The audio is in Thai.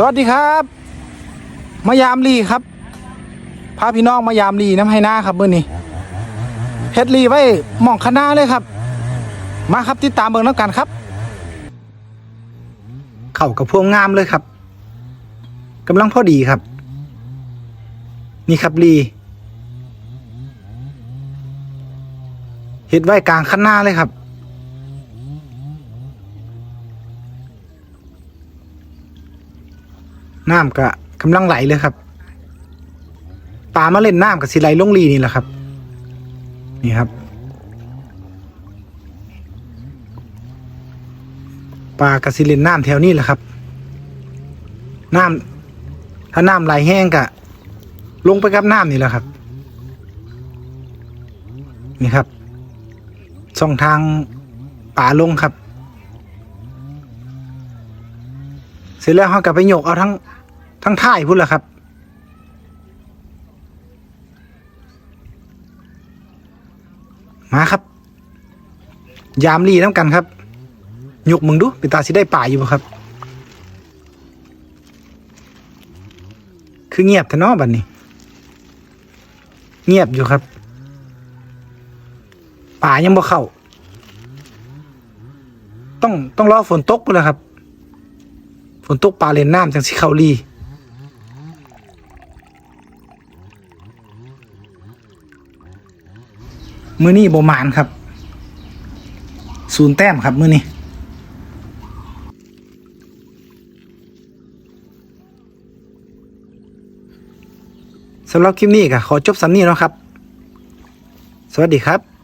สวัสดีครับ มายามลีครับพาพี่น้องมายามลีน้ำให้หน้าครับเมื่อนี้เฮ็ดลีไว้หมองคณะเลยครับ มาครับติดตามเบิ่งน้ำกันครับ เข่ากับพวงงามเลยครับกำลังพอดีครับ นี่ครับลีเฮ็ดไว้กลางคันหน้าเลยครับ น้ำก็กำลังไหลเลยครับปลามาเล่นน้ำกับสิไหลลงลีนี่แหละครับ นี่ครับปลากับสิเล่นน้ำแถวนี้แหละครับ น้ำถ้าน้ำไหลแห้งก็ลงไปกับน้ำนี่แหละครับ นี่ครับช่องทางป่าลงครับ เสร็จแล้วเขากลับไปโยกเอาทั้ง ทั้งท่ายพุ่นละครับ มาครับ ยามรีน้ำกันครับยกมึงดูเป็นตาสิได้ป่าอยู่บ่ครับ คือเงียบแต่นอบัดนนี้ เงียบอยู่ครับ ป่ายังบ่เข้าต้องต้องรอฝนตกพุ่นละครับ ฝนตกปลาเล่นน้ำจังสิเข้าลี มือนี้บมานครับศูนย์แต้มครับมือนี้สำหรับคลิปนี้ก็ขอจบสำนี้แล้วครับ สวัสดีครับ